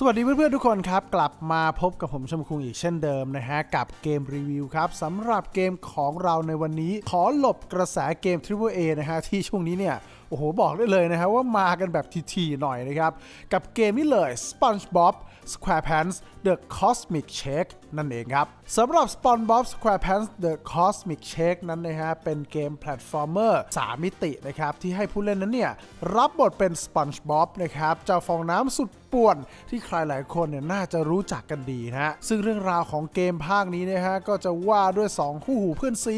สวัสดีเพื่อนๆทุกคนครับ กลับมาพบกับผมชมคุงอีกเช่นเดิมนะฮะ กับเกมรีวิวครับสำหรับเกมของเราในวันนี้ ขอหลบกระแสเกม Triple A นะฮะ ที่ช่วงนี้เนี่ย โอ้โห บอกได้เลยนะฮะว่ามากันแบบทีๆหน่อยนะครับ กับเกมนี้เลย SpongeBob SquarePants The Cosmic Shake นั่นเองครับสำหรับ SpongeBob SquarePants The Cosmic Shake นั้นนะฮะ เป็นเกมแพลตฟอร์มเมอร์3มิตินะครับที่ให้ผู้เล่นนั้นเนี่ยรับบทเป็น SpongeBob นะครับเจ้าฟองน้ำสุดป่วนที่ใครหลายคนเนี่ยน่าจะรู้จักกันดีนะฮะซึ่งเรื่องราวของเกมภาคนี้นะฮะก็จะว่าด้วย2คู่หูเพื่อนซี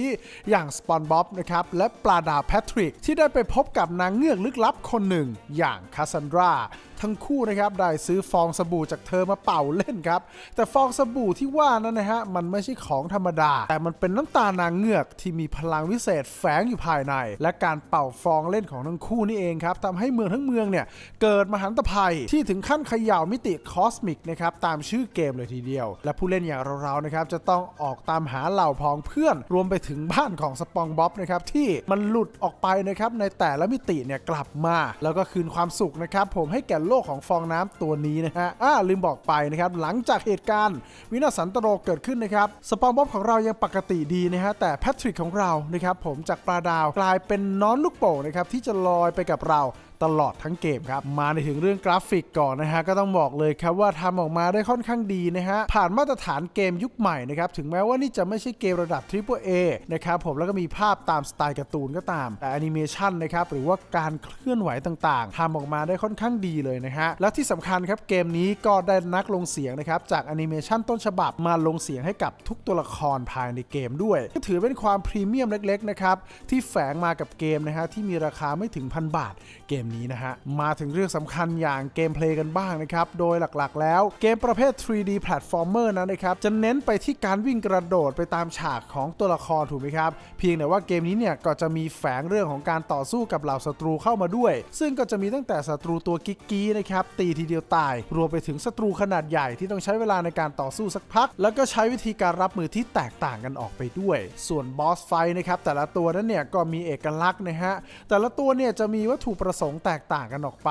อย่างสปอนบ๊อบนะครับและปลาดาแพทริก ที่ได้ไปพบกับนางเงือกลึกลับคนหนึ่ง อย่างคาซันดราทั้งคู่นะครับได้ซื้อฟองสบู่จากเธอมาเป่าเล่นครับ แต่ฟองสบู่ที่ว่านั้นนะฮะมันไม่ใช่ของธรรมดา แต่มันเป็นน้ำตานางเงือกที่มีพลังวิเศษแฝงอยู่ภายใน และการเป่าฟองเล่นของทั้งคู่นี่เองครับทำให้เมืองทั้งเมืองเนี่ยเกิดมหันตภัยที่ถึงขั้นเขย่ามิติคอสมิกนะครับตามชื่อเกมเลยทีเดียว และผู้เล่นอย่างเราๆนะครับจะต้องออกตามหาเหล่าพ้องเพื่อน รวมไปถึงบ้านของสปองบ๊อบนะครับที่มันหลุดออกไปนะครับในแต่ละมิติเนี่ยกลับมา แล้วก็คืนความสุขนะครับผมให้แก่โลกของฟองน้ำตัวนี้นะฮะอ่าลืมบอกไปนะครับหลังจากเหตุการณ์ วินาศสันตโรเกิดขึ้นนะครับสปองบ๊อบของเรายังปกติดีนะฮะแต่แพทริกของเรานะครับผมจากปลาดาวกลายเป็นน้อนลูกโป่งนะครับที่จะลอยไปกับเรา ตลอดทั้งเกมครับ มาในถึงเรื่องกราฟิกก่อนนะฮะ ก็ต้องบอกเลยครับว่าทำออกมาได้ค่อนข้างดีนะฮะ ผ่านมาตรฐานเกมยุคใหม่นะครับ ถึงแม้ว่านี่จะไม่ใช่เกมระดับ Triple A นะครับผมแล้วก็มีภาพตามสไตล์การ์ตูนก็ตาม แต่แอนิเมชันนะครับ หรือว่าการเคลื่อนไหวต่างๆทำออกมาได้ค่อนข้างดีเลยนะฮะ และที่สำคัญครับเกมนี้ก็ได้นักลงเสียงนะครับจากแอนิเมชันต้นฉบับมาลงเสียงให้กับทุกตัวละครภายในเกมด้วยก็ถือเป็นความพรีเมียมเล็กๆนะครับที่แฝงมากับเกมนะฮะที่มีราคาไม่ถึงพันบาทเกมนี้นะฮะ มาถึงเรื่องสำคัญอย่างเกมเพลย์กันบ้างนะครับ โดยหลักๆ แล้วเกมประเภท 3D platformer นั้นนะครับ จะเน้นไปที่การวิ่งกระโดดไปตามฉากของตัวละครถูกไหมครับ เพียงแต่ว่าเกมนี้เนี่ยก็จะมีแฝงเรื่องของการต่อสู้กับเหล่าศัตรูเข้ามาด้วย ซึ่งก็จะมีตั้งแต่ศัตรูตัวกิ๊กกี้นะครับตีทีเดียวตาย รวมไปถึงศัตรูขนาดใหญ่ที่ต้องใช้เวลาในการต่อสู้สักพัก แล้วก็ใช้วิธีการรับมือที่แตกต่างกันออกไปด้วย ส่วนบอสไฟนะครับแต่ละตัวนั้นเนี่ยก็มีเอกลักษณ์นะฮะแต่ละตัวเนี่ยจะมีวัตถุประสงค์แตกต่างกันออกไป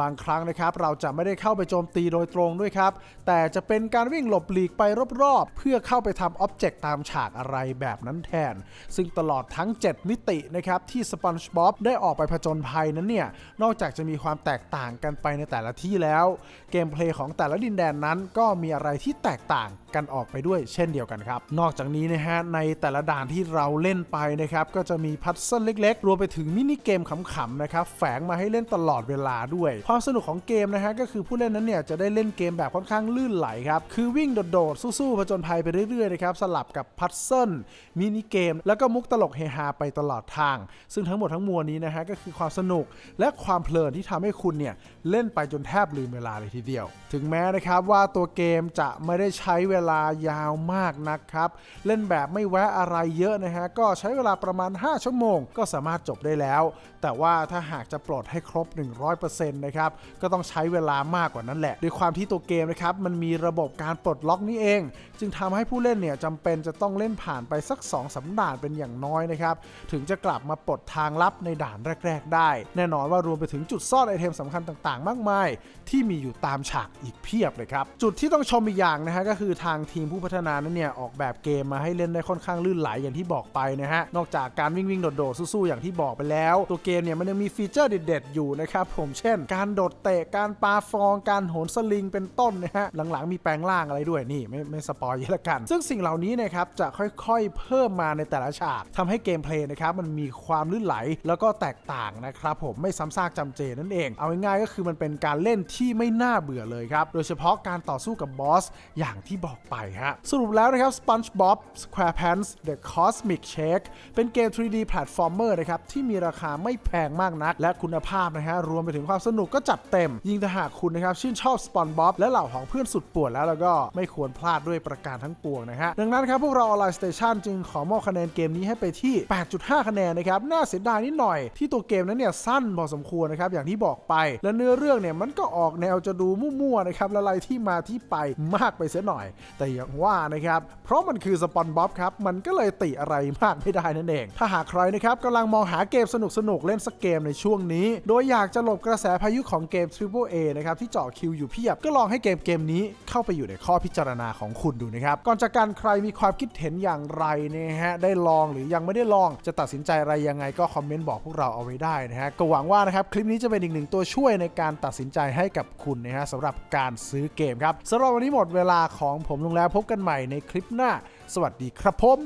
บางครั้งนะครับเราจะไม่ได้เข้าไปโจมตีโดยตรงด้วยครับ แต่จะเป็นการวิ่งหลบหลีกไปรอบๆ เพื่อเข้าไปทำอ็อบเจกต์ตามฉากอะไรแบบนั้นแทน ซึ่งตลอดทั้ง 7 มิตินะครับที่สปอนจ์บ๊อบได้ออกไปผจญภัยนั้นเนี่ย นอกจากจะมีความแตกต่างกันไปในแต่ละที่แล้ว เกมเพลย์ของแต่ละดินแดนนั้นก็มีอะไรที่แตกต่างกันออกไปด้วยเช่นเดียวกันครับ นอกจากนี้นะฮะในแต่ละด่านที่เราเล่นไปนะครับก็จะมีพัซเซิลเล็ก ๆ รวมไปถึงมินิเกมขำๆนะครับแฝงมาให้เล่นตลอดเวลาด้วย ความสนุกของเกมนะฮะก็คือผู้เล่นนั้นเนี่ยจะได้เล่นเกมแบบค่อนข้างลื่นไหลครับคือวิ่งโดดๆสู้ๆผจญภัยไปเรื่อยๆนะครับสลับกับพัซเซิลมินิเกม แล้วก็มุกตลกเฮฮาไปตลอดทาง ซึ่งทั้งหมดทั้งมวลนี้นะฮะก็คือความสนุกและความเพลินที่ทำให้คุณเนี่ยเล่นไปจนแทบลืมเวลาเลยทีเดียว ถึงแม้นะครับว่าตัวเกมจะไม่ได้ใช้เวลายาวมากนักครับ เล่นแบบไม่แวะอะไรเยอะนะฮะ ก็ใช้เวลาประมาณ 5 ชั่วโมง ก็สามารถจบได้แล้ว แต่ว่าถ้าหากจะปลดให้ครบ 100%นะครับ ก็ต้องใช้เวลามากกว่านั้นแหละ ด้วยความที่ตัวเกมนะครับ มันมีระบบการปลดล็อกนี่เอง จึงทำให้ผู้เล่นเนี่ยจำเป็นจะต้องเล่นผ่านไปสัก2สาด่านเป็นอย่างน้อยนะครับ ถึงจะกลับมาปลดทางลับในด่านแรก ๆ ได้ แน่นอนว่ารวมไปถึงจุดซ่อนไอเทมสำคัญต่างๆ มากมาย ที่มีอยู่ตามฉากอีกเพียบเลยครับ จุดที่ต้องชมอีกอย่างนะฮะก็คือทางทีมผู้พัฒนานั้นเนี่ยออกแบบเกมมาให้เล่นได้ค่อนข้างลื่นไหลอย่างที่บอกไปนะฮะ นอกจากการวิ่งวิ่งโดดๆสู้ๆอย่างที่บอกไปแล้ว ตัวเกมเนี่ยมันยังมีฟีเจอร์เด็ดๆอยู่นะครับผมเช่น การโดดเตะการปาฟอง การโหนสลิงเป็นต้นนะฮะหลังๆ มีแปลงร่างอะไรด้วยนี่ไม่ไม่สปอยเยอะละกัน ซึ่งสิ่งเหล่านี้นะครับจะค่อยๆ เพิ่มมาในแต่ละฉากทำให้เกมเพลย์นะครับมันมีความลื่นไหลแล้วก็แตกต่างนะครับผมไม่ซ้ำซากจำเจนั่นเอง เอาง่ายๆก็คือมันเป็นการเล่นที่ไม่น่าเบื่อเลยครับโดยเฉพาะการต่อสู้กับบอสอย่างที่บอกไปฮะ สรุปแล้วนะครับ SpongeBob SquarePants The Cosmic Shake เป็นเกม 3D platformer นะครับ ที่มีราคาไม่แพงมากนัก และคุณภาพนะฮะ รวมไปถึงความสนุกก็จัดเต็ม ยิ่งถ้าหากคุณนะครับ ชื่นชอบ SpongeBob และเหล่าของเพื่อนสุดป่วนแล้วแล้วก็ไม่ควรพลาดด้วยประการทั้งปวงนะฮะ ดังนั้นครับพวกเรา Online Station จึงขอมอบคะแนนเกมนี้ให้ไปที่ 8.5 คะแนนนะครับน่าเสียดายนิดหน่อยที่ตัวเกมนั้นเนี่ยสั้นพอสมควรนะครับอย่างที่บอกไป และเนื้อเรื่องเนี่ยมันก็ออกแนวจะดูมั่วๆนะครับและอะไรที่มาที่ไปมากไปเสียหน่อยแต่อย่างว่านะครับ เพราะมันคือสปอนบ๊อบครับ มันก็เลยติอะไรมากไม่ได้นั่นเอง ถ้าหากใครนะครับกำลังมองหาเกมสนุกๆเล่นสักเกมในช่วงนี้ โดยอยากจะหลบกระแสพายุของเกม Triple A นะครับที่เจาะคิวอยู่เพียบ ก็ลองให้เกมเกมนี้เข้าไปอยู่ในข้อพิจารณาของคุณดูนะครับ ก่อนจากการใครมีความคิดเห็นอย่างไรนะฮะ ได้ลองหรือยังไม่ได้ลอง จะตัดสินใจอะไรยังไงก็คอมเมนต์บอกพวกเราเอาไว้ได้นะฮะ ก็หวังว่านะครับคลิปนี้จะเป็นอีกหนึ่งตัวช่วยในการตัดสินใจให้กับคุณนะฮะสำหรับการซื้อเกมครับสำหรับวันนี้หมดเวลาของผมลงแล้วพบกันใหม่ในคลิปหน้า สวัสดีครับผม